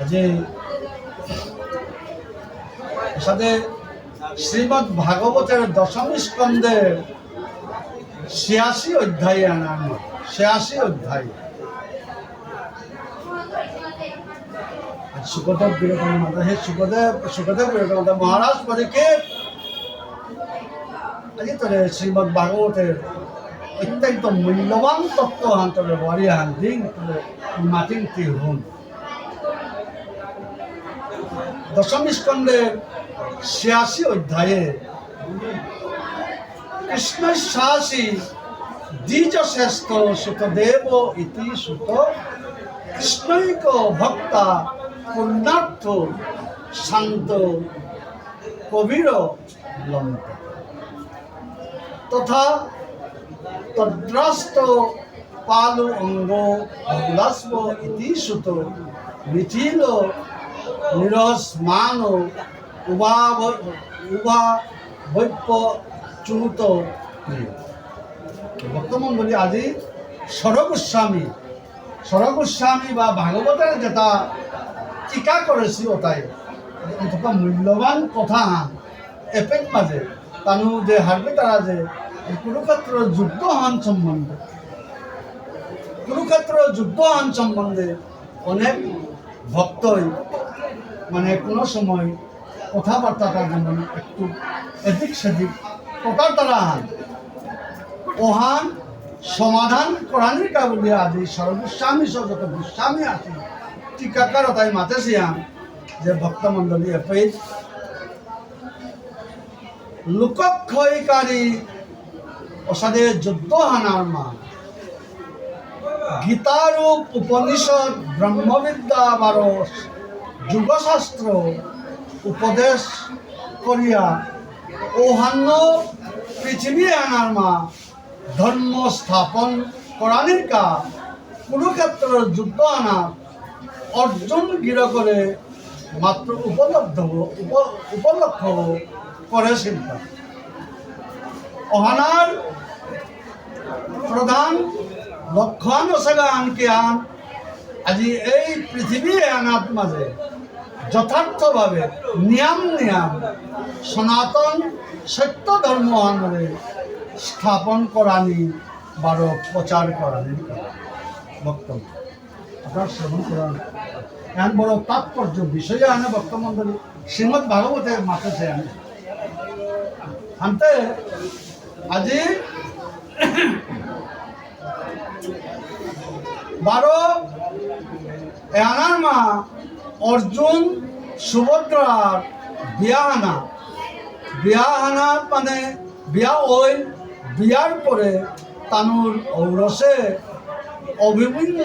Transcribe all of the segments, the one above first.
আজি সাথে শ্রীমৎ ভাগবতের দশম স্কন্ধের ছিয়াশি অধ্যায় আনার ছিয়াশি অধ্যায়। সুখদেব বিবেকানন্দ মাতা হে সুখদেব সুখদেব বিবেকানন্দ, মহারাজ পরীক্ষিত আজি তোরে শ্রীমৎ ভাগবতের অত্যন্ত মূল্যবান তত্ত্ব হান তোরে বাড়ি হান দিন তোরে মাতিন কি হুন দশম স্কন্ধের ছিয়াশি অধ্যায়ে কৃষ্ণ শাসী দ্বিজ শ্রেষ্ঠ সুতদেব ইতি সুত, কৃষ্ণৈক ভক্তা পুণ্যার্থ শান্ত কবির লন্ত। তথা তদ্রাষ্ট পালু অঙ্গ অগ্লাস্ব ইতি সুত, মিথিল নিরস মান উভা বৈপ্য চুত ভক্তমণ্ডলী আজি সরগোস্বামী সরগোস্বামী বা ভাগবতের যেটা টিকা করেছি ওটাই। অন্তত মূল্যবান কথা এপেক মাঝে, তানু যে হারবে তারা যে কুরুক্ষেত্র যুদ্ধ হান সম্বন্ধে। কুরুক্ষেত্র যুদ্ধ হান সম্বন্ধে অনেক ভক্তই মানে কোনো সময় কথাবার্তাটা যেমন একটু এদিক সেদিক প্রকার তারা হান ওহান সমাধান করানির কাবুলি আজি সর্বস্বামী সহ যত গোস্বামী আছে টিকাকার তাই মাতে সিয়াম, যে ভক্তমণ্ডলী এপেজ লোকক্ষয়কারী অসাদে যুদ্ধ হানার মান গীতারূপ উপনিষদ ব্রহ্মবিদ্যা বারো যুগশাস্ত্র উপদেশ করিয়া ওহান্য পৃথিবী আনার মা, ধর্ম স্থাপন করানির কা, কুরুক্ষেত্র যুদ্ধ আনা অর্জুন গির করে মাত্র উপলব্ধ উপ- উপলক্ষ করে শিল্প অহানার প্রধান লক্ষণ ওসাগা আনকে আন? আজি এই পৃথিবী আনাত মাঝে যথার্থভাবে নিয়াম নিয়াম সনাতন সত্য ধর্ম আনরে স্থাপন করানি বারো প্রচার করানি। বক্তব্য। আপনার শ্রবণ করান। এমন বড় তাৎপর্য বিষয়ে আনে বক্তমণ্ডলী শ্রীমৎ ভাগবতের মাথাতে আনে। আনতে আজি বারো এনার মা অর্জুন সুভদ্রার বিয়াহানা বিয়াহানা মানে বিয়া ওই বিয়ার পরে তানুর ঔরসে অভিন্ন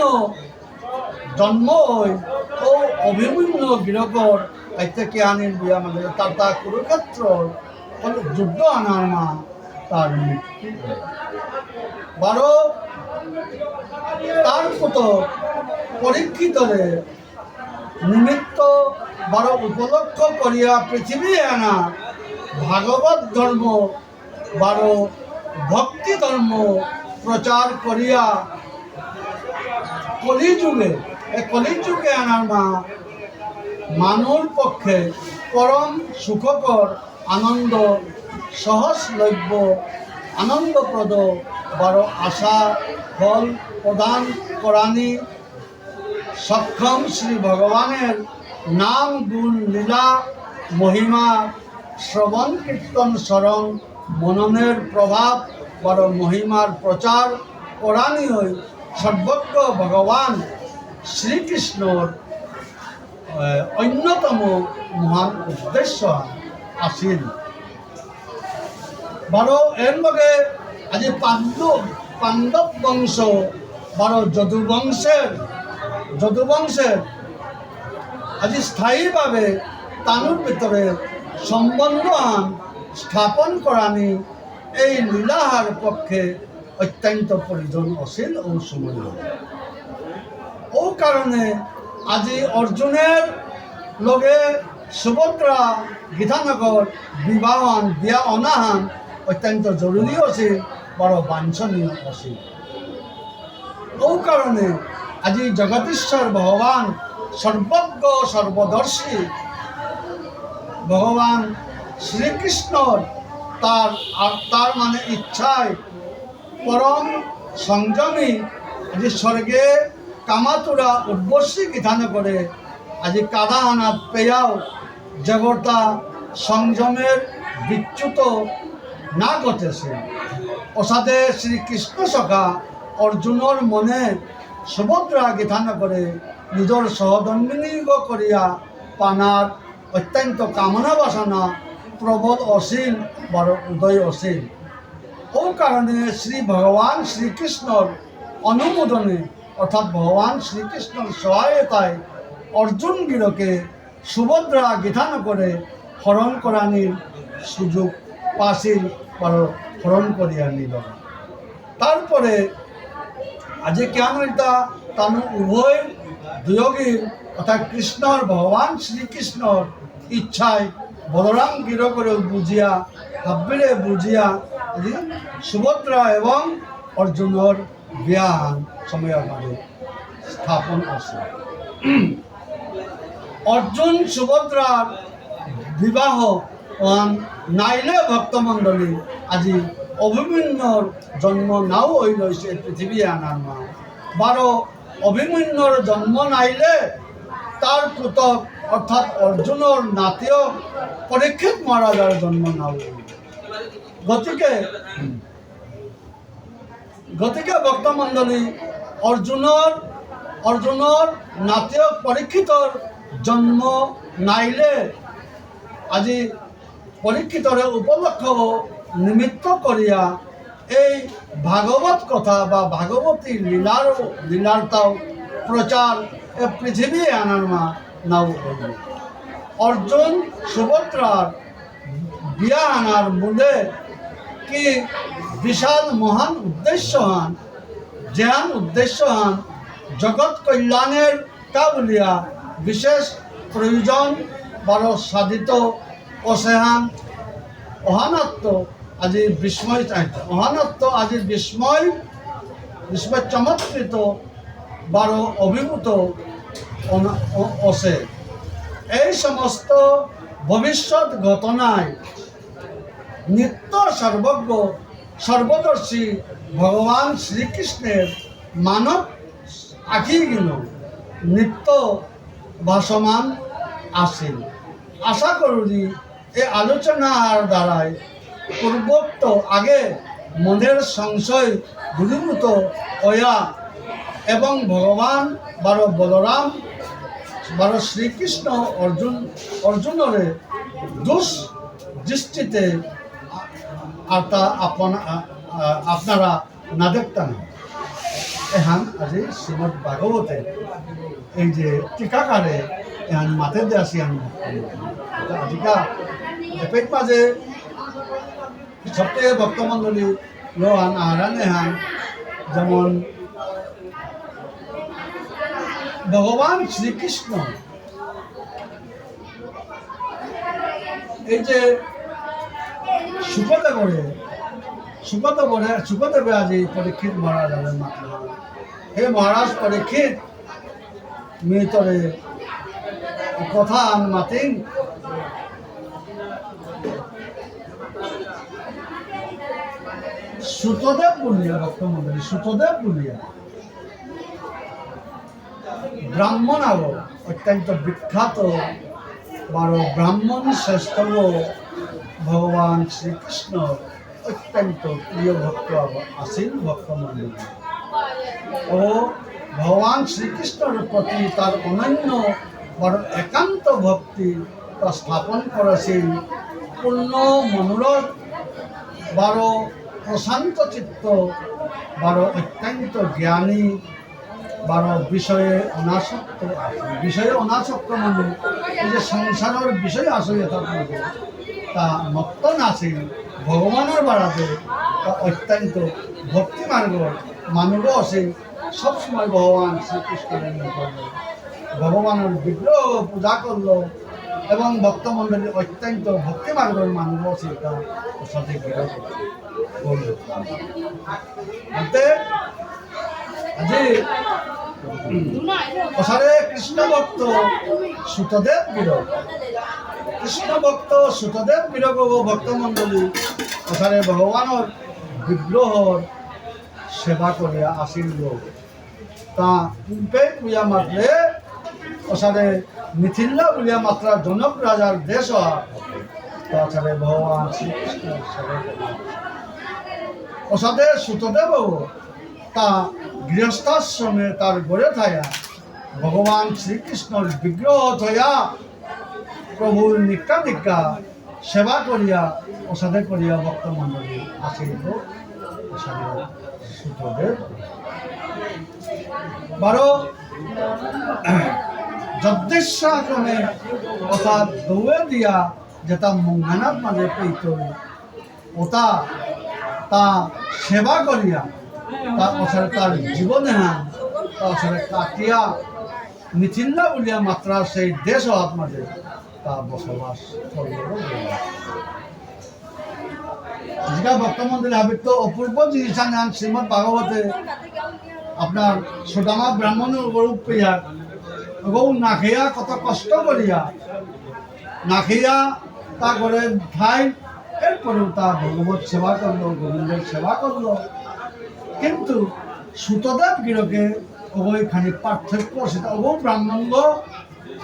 জন্ম হয় ও অভিন্ন গৃহকর থেকে আনির বিয়া মানে তার তা কুরুক্ষেত্র যুদ্ধ আনার মা তার মৃত্যু। বারো তার মতো পরীক্ষিতরে নিমিত্ত বড় উপলক্ষ করিয়া পৃথিবী আনা, ভাগবত ধর্ম বড় ভক্তি ধর্ম প্রচার করিয়া কলিযুগে কলিযুগে আনার মা মানুর পক্ষে পরম সুখকর, আনন্দ সহজলভ্য, আনন্দপ্রদ, বড় আশা, ফল প্রদান করানি সক্ষম শ্রী ভগবানের নাম, গুণ, লীলা, মহিমা, শ্রবণ, কীর্তন, স্মরণ, মননের প্রভাব বড় মহিমার প্রচার করানিও সর্বজ্ঞ ভগবান শ্রীকৃষ্ণর অন্যতম মহান উদ্দেশ্য আছিল বারো এর আজি পাণ্ডব পাণ্ডব বংশ, বারো যদু বংশের যদু বংশের আজি স্থায়ীভাবে তানুর ভিতরে সম্বন্ধ আন স্থাপন করানি এই লীলাহার পক্ষে অত্যন্ত প্রয়োজন অছিল ও সময় ও কারণে আজি অর্জুনের লগে সুভদ্রা গীতানগর বিবাহন, বিয়া অনাহান অত্যন্ত জরুরি আছিল বড় বাঞ্ছনীয় আছিল ও কারণে আজি জগদীশ্বর ভগবান সর্বজ্ঞ, সর্বদর্শী। ভগবান শ্রীকৃষ্ণর তার আর তার মানে ইচ্ছায় পরম সংযমী যে স্বর্গে কামাতুরা উর্বশী বিধান করে আজি কাদা আনা পেয়াও জগতা সংযমের বিচ্যুত না ঘটেছে। অসাধে শ্রীকৃষ্ণ সখা অর্জুনের মনে সুভদ্রা গীতান করে, নিজের সহধর্মিনী করিয়া পানার অত্যন্ত কামনা বাসনা প্রবল অসীম, বড় উদয় অসীম। ও কারণে শ্রী ভগবান শ্রীকৃষ্ণর অনুমোদনে, অর্থাৎ ভগবান শ্রীকৃষ্ণর সহায়তায় অর্জুন গিরকে সুভদ্রা গীতান করে হরণ করানির সুযোগ পাশিল হরণ করিয়া নিল। তারপরে আজি এটা? তানু উভয় দুয়োগীর অর্থাৎ কৃষ্ণর ভগবান শ্রীকৃষ্ণর ইচ্ছায় বলরাম গির করে বুঝিয়া হাব্বিরে বুঝিয়া সুভদ্রা এবং অর্জুনের জ্ঞান সময়ের মাঝে স্থাপন আছে। অর্জুন, সুভদ্রার বিবাহ নাইলে ভক্তমণ্ডলী আজি অভিমন্যর জন্ম নাও হয়ে রয়েছে পৃথিবী আনার মা বারো, অভিমন্যর জন্ম নাইলে তার পুতক, অর্থাৎ অর্জুনের নাতীয় পরীক্ষিত মহারাজার জন্ম নাও। গতিকে গতিকে ভক্তমণ্ডলী অর্জুনৰ অৰ্জুনৰ নাতীয় পৰীক্ষিতৰ জন্ম নাইলে আজি পৰীক্ষিতৰে উপলক্ষ নিমিত্ত কৰিয়া এই ভাগৱত কথা বা ভাগৱতী লীলাৰ লীলাৰতাও প্ৰচাৰ এ পৃথিৱী আনার মা নাও। অর্জুন সুভদ্রার বিয়া আনার মূলে কি বিশাল মহান উদ্দেশ্য হান যেহান উদ্দেশ্য হান, জগৎ কল্যাণের কাবুলিয়া বিশেষ প্রয়োজন বড় সাধিত অসেহান অহানত্ব আজি বিস্ময় চাইছে অহানত্ব আজি বিস্ময় বিস্ময় চমৎকৃত বড় অভিভূত আছে এই সমস্ত ভবিষ্যৎ ঘটনায় নিত্য সর্বজ্ঞ সর্বদর্শী ভগবান শ্রীকৃষ্ণের মানব আখিগুণ নিত্য ভাসমান আসেন আশা করি এই আলোচনার দ্বারায় পূর্বোক্ত আগে মনের সংশয় দূরীভূত হইয়া এবং ভগবান বারো বলরাম, বারো শ্রীকৃষ্ণ অর্জুন, অর্জুনরে দুষ দৃষ্টিতে আর তা আপন আপনারা না দেখতেন এহান আজি শ্রীমদ ভাগবতে এই যে টিকাকারে এহান মাতে দে আসি আমি আজিকা এপেক মাঝে সবথেকে ভক্তমণ্ডলী লোহান আহারান এহান যেমন ভগবান শ্রীকৃষ্ণ। এই যে সুখদেবরে সুখদেবরে সুখদেবে আজি পরীক্ষিত মহারাজ মহারাজের মাত্র। হে মহারাজ পরীক্ষিত মিতরে কথা আন মাতিন সুতদেব বলিয়া ভক্তমন্ডলী সুতদেব বলিয়া ব্রাহ্মণ আলো, অত্যন্ত বিখ্যাত, বারো ব্রাহ্মণ শ্রেষ্ঠ ভগবান শ্রীকৃষ্ণ, অত্যন্ত প্রিয় ভক্ত আসীন ভক্তমণ্ডলী। ও ভগবান শ্রীকৃষ্ণের প্রতি তার অনন্য, বড় একান্ত ভক্তি তা স্থাপন করেছেন পূর্ণ মনোরথ, বারো প্রশান্ত চিত্ত, বারো অত্যন্ত জ্ঞানী, বারো বিষয়ে অনাসক্ত বিষয়ে অনাসক্ত মানে এই যে সংসারের বিষয় আসলে থাকে তা মত্ত নাছিল ভগবানের বাড়াতে তা অত্যন্ত ভক্তি মার্গ মানব আছে, সবসময় ভগবান শ্রীকৃষ্ণের ভগবানের বিগ্রহ পূজা করল এবং ভক্তমণ্ডলী অত্যন্ত ভক্তি মার্গের মানব সেটা সাথে বিরোধ আজি ওসারে কৃষ্ণ ভক্ত সুতদেব বিরোগ কৃষ্ণ ভক্ত সুতদেব বিরোগ ভক্তমণ্ডলী ওসারে ভগবানের বিগ্রহর সেবা করিয়া আসিল। তা পূর্বে পূজা মাত্রে ওসারে মিথিল্লা পূজা মাত্রা জনক রাজার দেশ তাছাড়া ভগবান করিয়া সুতদেব তা গৃহস্থাশ্রমে তার গড়ে থায়া। ভগবান শ্রীকৃষ্ণর বিগ্রহ থয়া প্রভুর নিকা নিকা সেবা করিয়া ওসাদে করিয়া ভক্তমণ্ডলী আসিল ওসাদে সুতদেব। বারো যদ্দেশাক্রমে অর্থাৎ দৌড়ে দিয়া যেটা মঙ্গানাথ মাঝে পেইত ওটা তা সেবা করিয়া তার পছরে তার জীবনে হান তাছাড়া কাটিয়া মিথিল্লা বলিয়া মাত্রা সেই দেশ হওয়ার মাঝে তা বসবাস আজকাল ভক্তমন্দির আবিত্য অপূর্ব জিনিস শ্রীমদ ভাগবতে আপনার সুদামা ব্রাহ্মণের গরু পেয়া গৌ না খেয়া কত কষ্ট করিয়া। না খেয়া তা করে ঠাই এরপরেও তা ভগবত সেবা করল, গোবিন্দের সেবা করল। কিন্তু সুতদেব গিরকে খানিক পার্থক্য সেটা অবৌ ব্রাহ্মণ্য,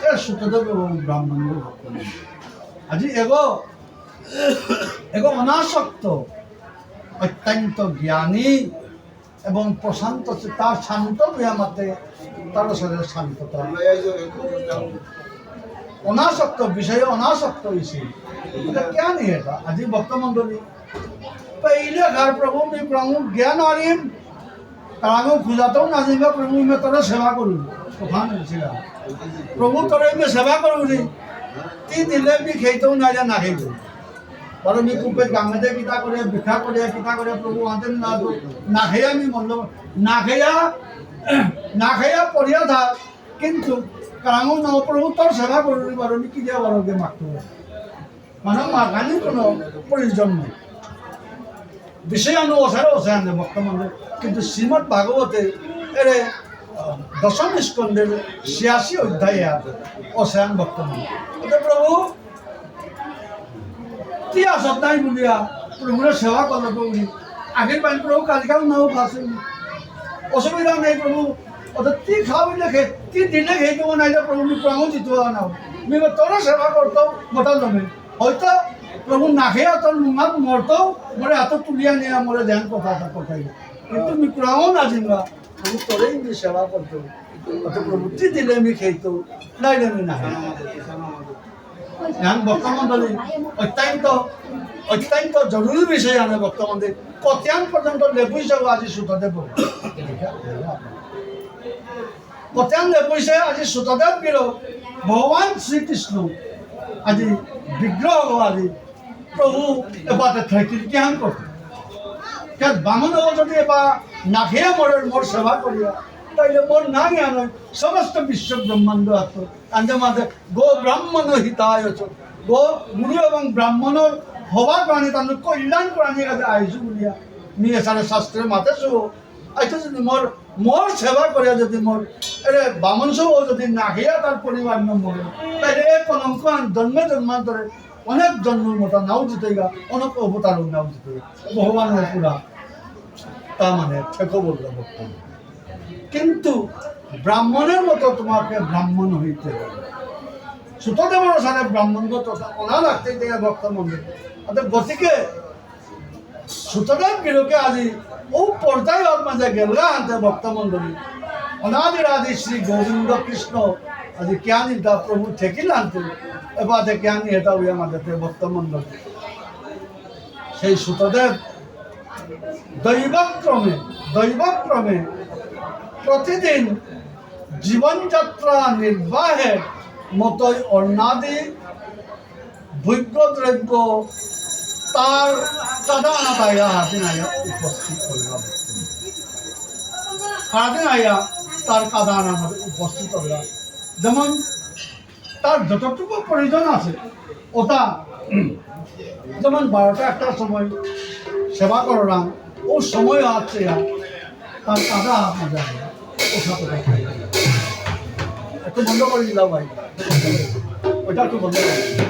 এ সুতদেব এবং ব্রাহ্মণ্য আজি এগো এগো অনাসক্ত, অত্যন্ত জ্ঞানী এবং প্রশান্ত তার শান্ত ব্যায়ামাতে তার শরীরে শান্ততা অনাসক্ত বিষয়ে অনাসক্ত ইসি এটা क्या नहीं है আজি ভক্ত মন্ডলী पहले घर प्रभु मी प्रभु ज्ञान आरिम তারাঙ্গ খুঁজাতেও না যাইবা প্রভু মে তোরা সেবা করুন ওখান ছিল প্রভু তোরা মে সেবা করুনি তি দিলে মি খেইতেও না যা না খেইব বড় মি কুপে গাঙ্গেতে কিতা করে, ভিক্ষা করে, কিতা করে, প্রভু আনতেন না না খেয়া আমি মল্ল, না খেয়া, না পড়িয়া থাক। কিন্তু কারাঙ্গ ন, প্রভু তোর সেবা করুনি বড় মি কি দিয়া গে মারতে মানে মাগানি কোনো প্রয়োজন নেই। বিষয়ানু অসারে অসায়নে বর্তমানে কিন্তু শ্রীমৎ ভাগবতে এর দশম স্কন্ধের ছিয়াশি অধ্যায়ে আছে অসায়ন বর্তমান প্রভু আসত নাই বলিয়া প্রভুরে সেবা করল প্রভু আগের পাই প্রভু কালিকাও নাও ফাঁসে অসুবিধা নেই প্রভু অর্থাৎ তি খাওয়াবি লেখে তি দিলে খেয়ে দেবো নাইলে প্রভু প্রাণ জিত নাও মি তোরা সেবা করতো গোটা জমে হয়তো প্রভু না খেয়ে তোর মুমাত মরতো মরে হাত তুলিয়া নিয়ে মরে ধ্যান কথা কথাই কিন্তু মি প্রাণ না জিমা প্রভু তোরেই মি সেবা করতো অত প্রভু তি দিলে মি খেইতো নাইলে মি না ধ্যান ভক্তমণ্ডলী অত্যন্ত অত্যন্ত জরুরি বিষয় আনে ভক্তমন্দির কত্যান পর্যন্ত যাব আজি সুতদেব। কত্যান লেবুইছে আজি সুতদেব গির ভগবান শ্রীকৃষ্ণ আজি বিগ্রহ আজি। প্রভু এবারে থাকি করতে বামন যদি এবার না খেয়ে মরের মোর সেবা করিয়া মোর না জ্ঞান হয় সমস্ত বিশ্ব ব্রহ্মাণ্ড আছে তাদের মাঝে, গো ব্রাহ্মণ হিতায়। গো গুরু এবং ব্রাহ্মণর হবা প্রাণী তাদের কল্যাণ প্রাণী কাছে আইসু বলিয়া। নিয়ে সারে শাস্ত্রের মাতে শু। আইতো যদি মোর মোর সেবা করিয়া যদি মোর, এরে বামন সহ যদি না খেয়া তার পরিবার ন মরে, তাইলে এ কলঙ্ক জন্মে জন্মান্তরে অনেক জন্মের মতো নাও জিতে গা অনেক অবতার নাও জিতে ভগবানের পুরা। তা মানে ঠেকো বলল বক্তব্য কিন্তু ব্রাহ্মণের মতো তোমাকে ব্রাহ্মণ হইতে হবে। সুতদেবর সাথে ব্রাহ্মণ তথা অনা রাখতে দেয় ভক্ত মন্দির অর্থাৎ গতিকে সুতদেব গিরকে আজি ও পর্যায় মাঝে গেলগা আনতে ভক্ত মন্ডলী। অনাদির আদি শ্রী গোবিন্দ কৃষ্ণ আজি জ্ঞানী তা প্রভু ঠেকিল আনতে এবারে জ্ঞানী এটা ওই আমাদের ভক্ত মন্ডলী। সেই সুতদেব দৈবক্রমে দৈবক্রমে প্রতিদিন জীবনযাত্রা নির্বাহের মতোই অন্যাদি ভোগ্য দ্রব্য তার তাদান আয়া হাতিন আয়া উপস্থিত হাতিন আয়া তার কাদান আমাদের উপস্থিত হইয়া যেমন তার যতটুকু প্রয়োজন আছে, ওটা। যেমন বারোটা একটার সময় সেবা করলাম, ও সময় আছে তার কাদা সাথে একটু বন্ধ করে দিলাম ভাই। ওটা একটু বন্ধ করে